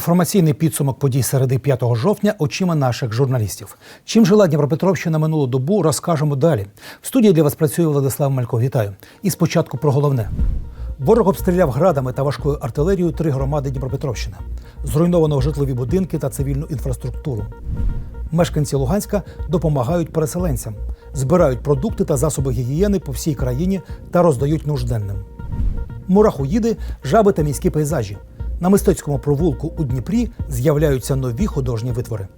Інформаційний підсумок подій середи 5 жовтня очима наших журналістів. Чим жила Дніпропетровщина минулу добу, розкажемо далі. В студії для вас працює Владислав Малько. Вітаю. І спочатку про головне. Ворог обстріляв градами та важкою артилерією три громади Дніпропетровщини. Зруйновано житлові будинки та цивільну інфраструктуру. Мешканці Луганська допомагають переселенцям, збирають продукти та засоби гігієни по всій країні та роздають нужденним. Мурахоїди, жаби та міські пейзажі. На мистецькому провулку у Дніпрі з'являються нові художні витвори.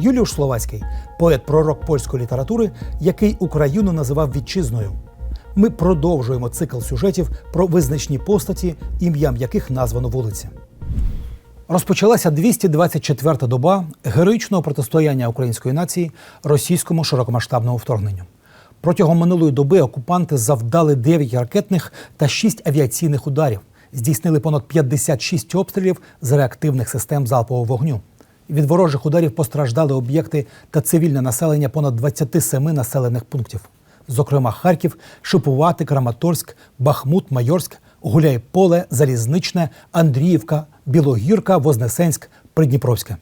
Юліуш Словацький, поет-пророк польської літератури, який Україну називав вітчизною. Ми продовжуємо цикл сюжетів про визначні постаті, ім'ям яких названо вулиці. Розпочалася 224-та доба героїчного протистояння української нації російському широкомасштабному вторгненню. Протягом минулої доби окупанти завдали 9 ракетних та 6 авіаційних ударів, здійснили понад 56 обстрілів з реактивних систем залпового вогню. Від ворожих ударів постраждали об'єкти та цивільне населення понад 27 населених пунктів, зокрема Харків, Шипувати, Краматорськ, Бахмут, Майорськ, Гуляйполе, Залізничне, Андріївка, Білогірка, Вознесенськ, Придніпровське.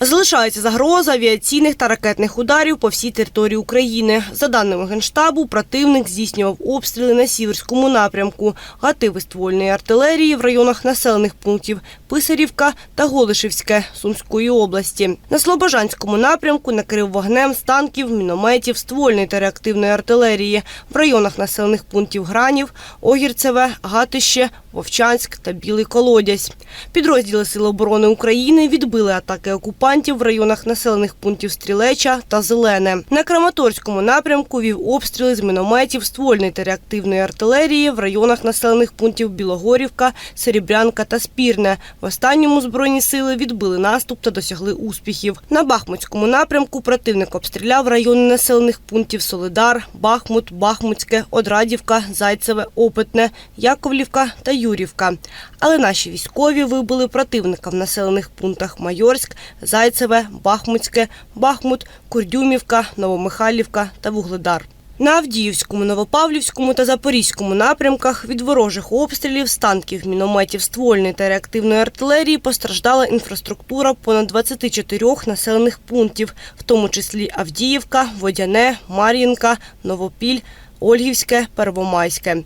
Залишається загроза авіаційних та ракетних ударів по всій території України. За даними Генштабу, противник здійснював обстріли на сіверському напрямку, гативи ствольної артилерії в районах населених пунктів Писарівка та Голишівське Сумської області. На Слобожанському напрямку накрив вогнем з танків, мінометів, ствольної та реактивної артилерії в районах населених пунктів Гранів, Огірцеве, Гатище, Вовчанськ та Білий Колодязь. Підрозділи Сил оборони України відбили атаки окупантів в районах населених пунктів Стрілеча та Зелене. На Краматорському напрямку вів обстріли з мінометів, ствольної та реактивної артилерії в районах населених пунктів Білогорівка, Серебрянка та Спірне. В останньому збройні сили відбили наступ та досягли успіхів. На Бахмутському напрямку противник обстріляв райони населених пунктів Солидар, Бахмут, Бахмутське, Одрадівка, Зайцеве, Опитне, Яковлівка та Юрівка. Але наші військові вибили противника в населених пунктах Майорськ, Зайцеве, Бахмутське, Бахмут, Курдюмівка, Новомихайлівка та Вугледар. На Авдіївському, Новопавлівському та Запорізькому напрямках від ворожих обстрілів, з танків, мінометів, ствольної та реактивної артилерії постраждала інфраструктура понад 24 населених пунктів, в тому числі Авдіївка, Водяне, Мар'їнка, Новопіль, Ольгівське, Первомайське.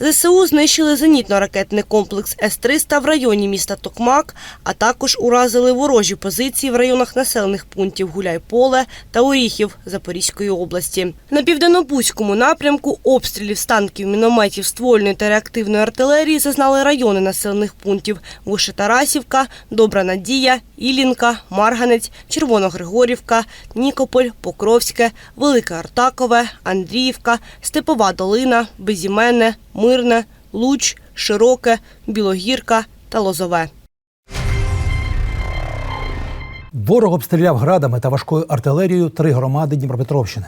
ЗСУ знищили зенітно-ракетний комплекс С-300 в районі міста Токмак, а також уразили ворожі позиції в районах населених пунктів Гуляйполе та Оріхів Запорізької області. На південнобузькому напрямку обстрілів з танків, мінометів, ствольної та реактивної артилерії зазнали райони населених пунктів Вишетарасівка, Добра Надія, Ілінка, Марганець, Червоногригорівка, Нікополь, Покровське, Велике Артакове, Андріївка, Степова Долина, Безіменне, Мирне, Луч, Широке, Білогірка та Лозове. Ворог обстріляв градами та важкою артилерією три громади Дніпропетровщини.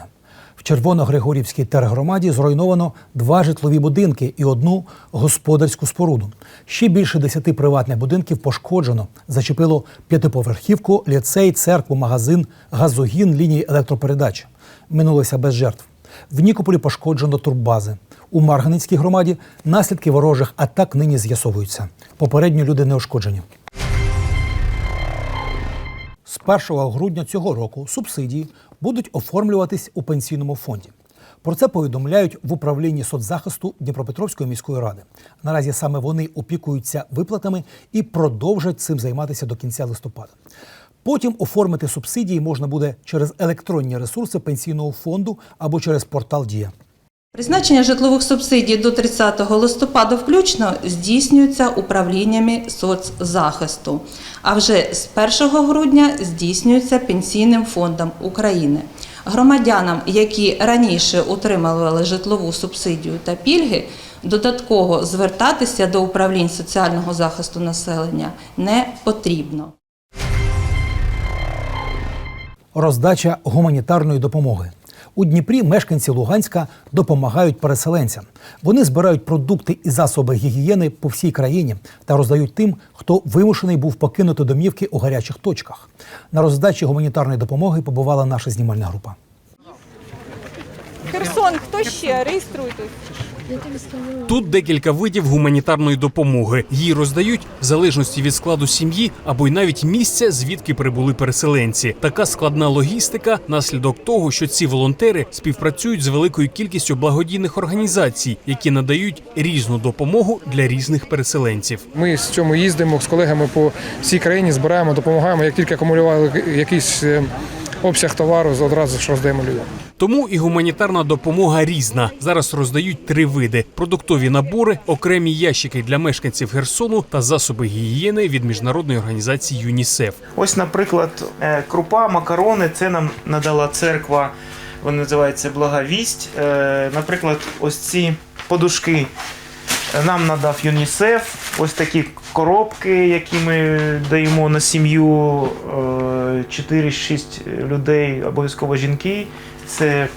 В Червоногригорівській тергромаді зруйновано два житлові будинки і одну господарську споруду. Ще більше десяти приватних будинків пошкоджено. Зачепило п'ятиповерхівку, ліцей, церкву, магазин, газогін, лінії електропередач. Минулося без жертв. В Нікополі пошкоджено турбази. У Марганицькій громаді наслідки ворожих атак нині з'ясовуються. Попередньо люди не ушкоджені. З 1 грудня цього року субсидії будуть оформлюватись у пенсійному фонді. Про це повідомляють в управлінні соцзахисту Дніпропетровської міської ради. Наразі саме вони опікуються виплатами і продовжать цим займатися до кінця листопада. Потім оформити субсидії можна буде через електронні ресурси пенсійного фонду або через портал Дія. Призначення житлових субсидій до 30 листопада включно здійснюється управліннями соцзахисту, а вже з 1 грудня здійснюється Пенсійним фондом України. Громадянам, які раніше отримували житлову субсидію та пільги, додатково звертатися до управлінь соціального захисту населення не потрібно. Роздача гуманітарної допомоги. У Дніпрі мешканці Луганська допомагають переселенцям. Вони збирають продукти і засоби гігієни по всій країні та роздають тим, хто вимушений був покинути домівки у гарячих точках. На роздачі гуманітарної допомоги побувала наша знімальна група. Херсон, хто ще? Реєструйтесь. Тут декілька видів гуманітарної допомоги. Її роздають в залежності від складу сім'ї або й навіть місця, звідки прибули переселенці. Така складна логістика наслідок того, що ці волонтери співпрацюють з великою кількістю благодійних організацій, які надають різну допомогу для різних переселенців. Ми з цьому їздимо з колегами по всій країні, збираємо, допомагаємо. Як тільки акумулювали якийсь е, обсяг товару, одразу ж роздаємо людям. Тому і гуманітарна допомога різна. Зараз роздають три види: продуктові набори, окремі ящики для мешканців Херсону та засоби гігієни від міжнародної організації ЮНІСЕФ. Ось, наприклад, е, крупа, макарони це нам надала церква, вона називається Блага Вість. Е, Наприклад, ось ці подушки нам надав ЮНІСЕФ. Ось такі коробки, які ми даємо на сім'ю е, 4-6 людей, обов'язково жінки. Це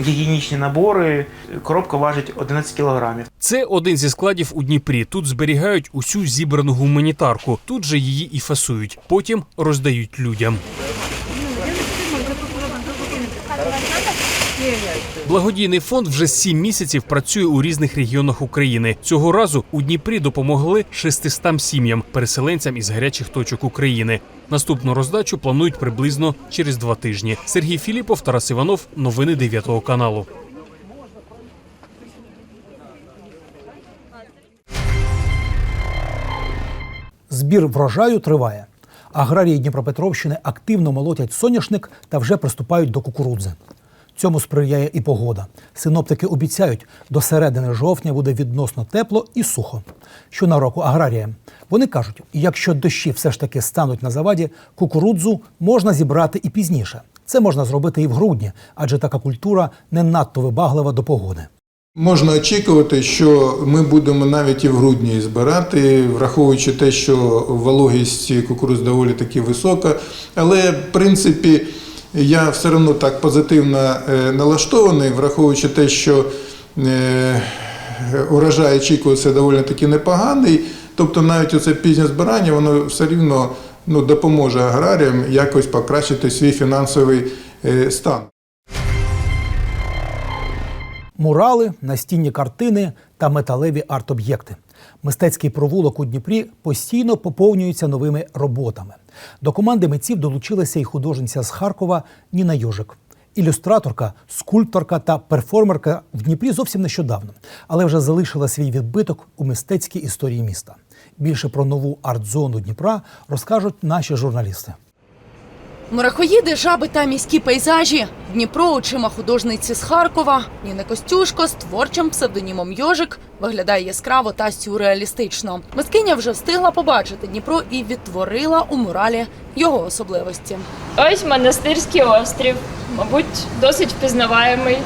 гігієнічні набори. Коробка важить 11 кілограмів. Це один зі складів у Дніпрі. Тут зберігають усю зібрану гуманітарку. Тут же її і фасують. Потім роздають людям. Благодійний фонд вже сім місяців працює у різних регіонах України. Цього разу у Дніпрі допомогли 600 сім'ям, переселенцям із гарячих точок України. Наступну роздачу планують приблизно через два тижні. Сергій Філіпов, Тарас Іванов. Новини 9 каналу. Збір врожаю триває. Аграрії Дніпропетровщини активно молотять соняшник та вже приступають до кукурудзи. Цьому сприяє і погода. Синоптики обіцяють, до середини жовтня буде відносно тепло і сухо. Що на року аграріям. Вони кажуть, якщо дощі все ж таки стануть на заваді, кукурудзу можна зібрати і пізніше. Це можна зробити і в грудні, адже така культура не надто вибаглива до погоди. Можна очікувати, що ми будемо навіть і в грудні збирати, враховуючи те, що вологість кукуруз доволі таки висока. Але в принципі я все одно так позитивно е, налаштований, враховуючи те, що е, урожай очікується доволі таки непоганий. Тобто навіть оце пізнє збирання, воно все рівно ну, допоможе аграріям якось покращити свій фінансовий е, стан. Мурали, настінні картини та металеві арт-об'єкти. Мистецький провулок у Дніпрі постійно поповнюється новими роботами. До команди митців долучилася і художниця з Харкова Ніна Йожик. Ілюстраторка, скульпторка та перформерка в Дніпрі зовсім нещодавно, але вже залишила свій відбиток у мистецькій історії міста. Більше про нову арт-зону Дніпра розкажуть наші журналісти. Мурахоїди, жаби та міські пейзажі. Дніпро очима художниці з Харкова. Ніна Костюшко з творчим псевдонімом Йожик виглядає яскраво та сюрреалістично. Мискиня вже встигла побачити Дніпро і відтворила у муралі його особливості. Ось монастирський острів, мабуть, досить впізнаваємий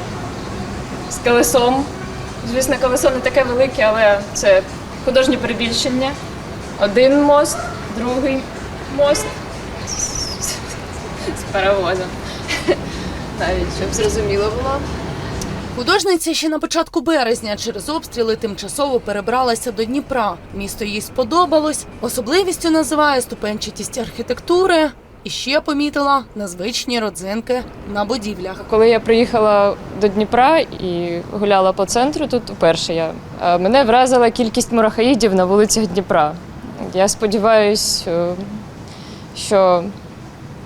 з колесом. Звісно, колесо не таке велике, але це художнє перебільшення. Один мост, другий мост з паровозом. Навіть щоб зрозуміло було. Художниця ще на початку березня через обстріли тимчасово перебралася до Дніпра. Місто їй сподобалось. Особливістю називає ступенчатість архітектури. І ще помітила незвичні родзинки на будівлях. Коли я приїхала до Дніпра і гуляла по центру, тут вперше я е, мене вразила кількість мурахаїдів на вулицях Дніпра. Я сподіваюся, що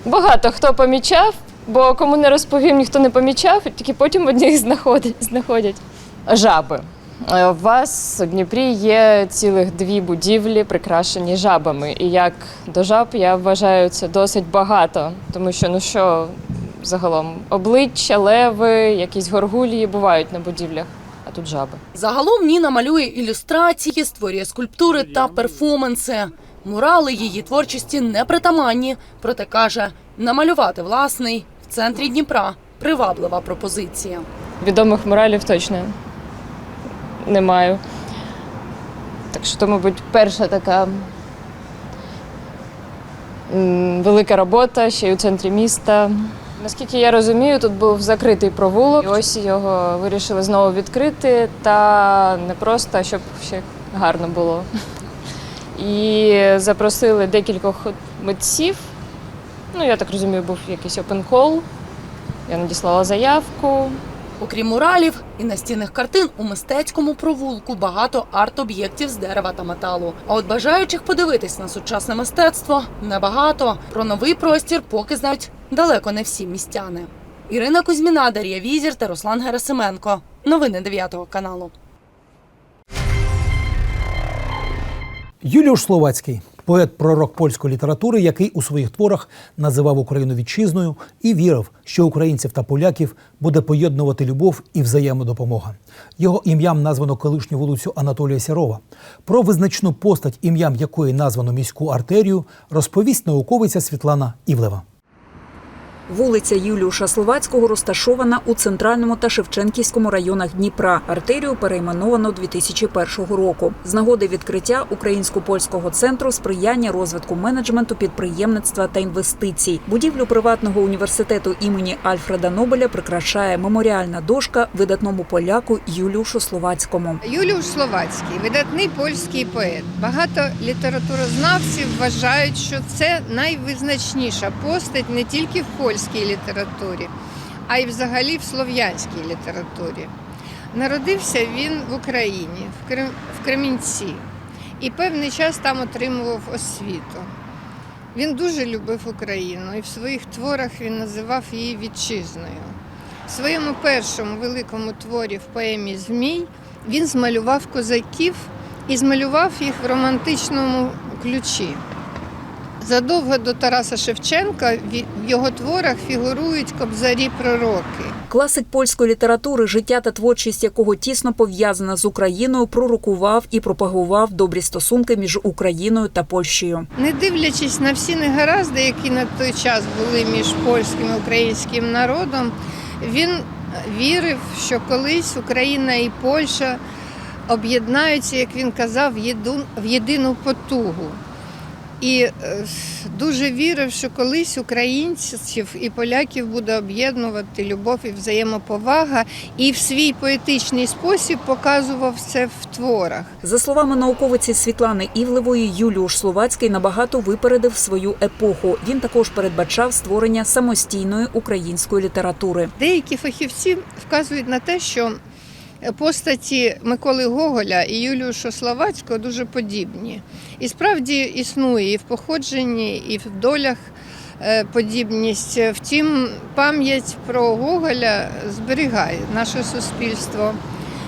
багато хто помічав, бо кому не розповім, ніхто не помічав, тільки потім одні їх знаходять. знаходять. Жаби. Е, У вас у Дніпрі є цілих дві будівлі, прикрашені жабами. І як до жаб я вважаю це досить багато, тому що ну що загалом обличчя, леви, якісь горгулії бувають на будівлях, а тут жаби. Загалом Ніна малює ілюстрації, створює скульптури та перформанси. Мурали її творчості не притаманні, проте каже, намалювати власний в центрі Дніпра приваблива пропозиція. Відомих муралів точно не маю. Так що, то, мабуть, перша така велика робота ще й у центрі міста. Наскільки я розумію, тут був закритий провулок. І ось його вирішили знову відкрити, та не просто, щоб ще гарно було. І запросили декількох митців. Ну, я так розумію, був якийсь call. Я надіслала заявку. Окрім муралів і настінних картин, у мистецькому провулку багато арт-об'єктів з дерева та металу. А от бажаючих подивитись на сучасне мистецтво небагато. Про новий простір поки знають далеко не всі містяни. Ірина Кузьміна, Дар'я Візір та Руслан Герасименко. Новини 9 каналу. Юліуш Словацький, поет-пророк польської літератури, який у своїх творах називав Україну вітчизною і вірив, що українців та поляків буде поєднувати любов і взаємодопомога. Його ім'ям названо колишню вулицю Анатолія Сірова. Про визначну постать, ім'ям якої названо міську артерію, розповість науковиця Світлана Івлева. Вулиця Юліуша Словацького розташована у центральному та Шевченківському районах Дніпра. Артерію перейменовано 2001 року. З нагоди відкриття українсько-польського центру сприяння розвитку менеджменту, підприємництва та інвестицій. Будівлю приватного університету імені Альфреда Нобеля прикрашає меморіальна дошка видатному поляку Юліушу Словацькому. Юліуш Словацький, видатний польський поет. Багато літературознавців вважають, що це найвизначніша постать не тільки в польській літературі, а й взагалі в слов'янській літературі. Народився він в Україні, в Крем- в Кремінці, і певний час там отримував освіту. Він дуже любив Україну і в своїх творах він називав її вітчизною. В своєму першому великому творі в поемі Змій він змалював козаків і змалював їх в романтичному ключі. Задовго до Тараса Шевченка в його творах фігурують кобзарі пророки. Класик польської літератури, життя та творчість якого тісно пов'язана з Україною, пророкував і пропагував добрі стосунки між Україною та Польщею. Не дивлячись на всі негаразди, які на той час були між польським і українським народом, він вірив, що колись Україна і Польща об'єднаються, як він казав, в єдину потугу. І е, дуже вірив, що колись українців і поляків буде об'єднувати любов і взаємоповага, і в свій поетичний спосіб показував це в творах. За словами науковиці Світлани Івлевої, Юліуш Словацький набагато випередив свою епоху. Він також передбачав створення самостійної української літератури. Деякі фахівці вказують на те, що постаті Миколи Гоголя і Юліуша Словацького дуже подібні. І справді існує і в походженні, і в долях е, подібність. Втім, пам'ять про Гоголя зберігає наше суспільство.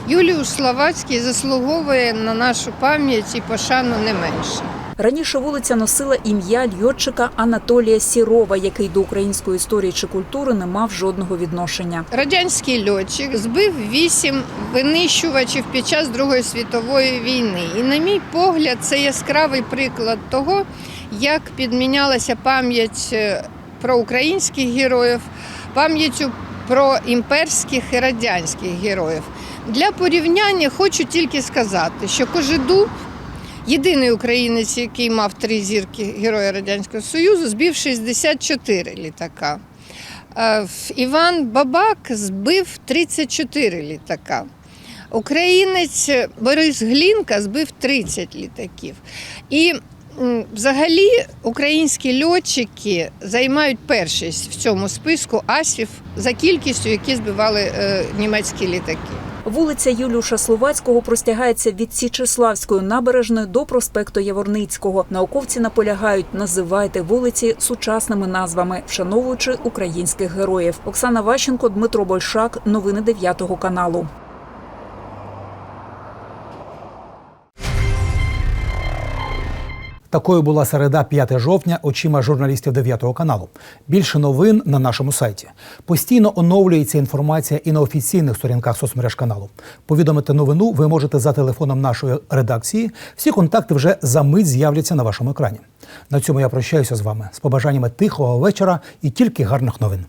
Юліуш Словацький заслуговує на нашу пам'ять і пошану не менше. Раніше вулиця носила ім'я льотчика Анатолія Сірова, який до української історії чи культури не мав жодного відношення. Радянський льотчик збив вісім винищувачів під час Другої світової війни. І, на мій погляд, це яскравий приклад того, як підмінялася пам'ять е, про українських героїв, пам'яттю про імперських і радянських героїв. Для порівняння хочу тільки сказати, що Кожедуб Єдиний українець, який мав три зірки Героя Радянського Союзу, збив 64 літака. Е, Іван Бабак збив 34 літака. Українець Борис Глінка збив 30 літаків. І взагалі українські льотчики займають першість в цьому списку асів за кількістю, які збивали е, німецькі літаки. Вулиця Юлюша Словацького простягається від Січеславської набережної до проспекту Яворницького. Науковці наполягають, називайте вулиці сучасними назвами, вшановуючи українських героїв. Оксана Ващенко, Дмитро Большак. Новини 9 каналу. Такою була середа 5 жовтня очима журналістів 9 каналу. Більше новин на нашому сайті. Постійно оновлюється інформація і на офіційних сторінках соцмереж каналу. Повідомити новину ви можете за телефоном нашої редакції. Всі контакти вже за мить з'являться на вашому екрані. На цьому я прощаюся з вами з побажаннями тихого вечора і тільки гарних новин.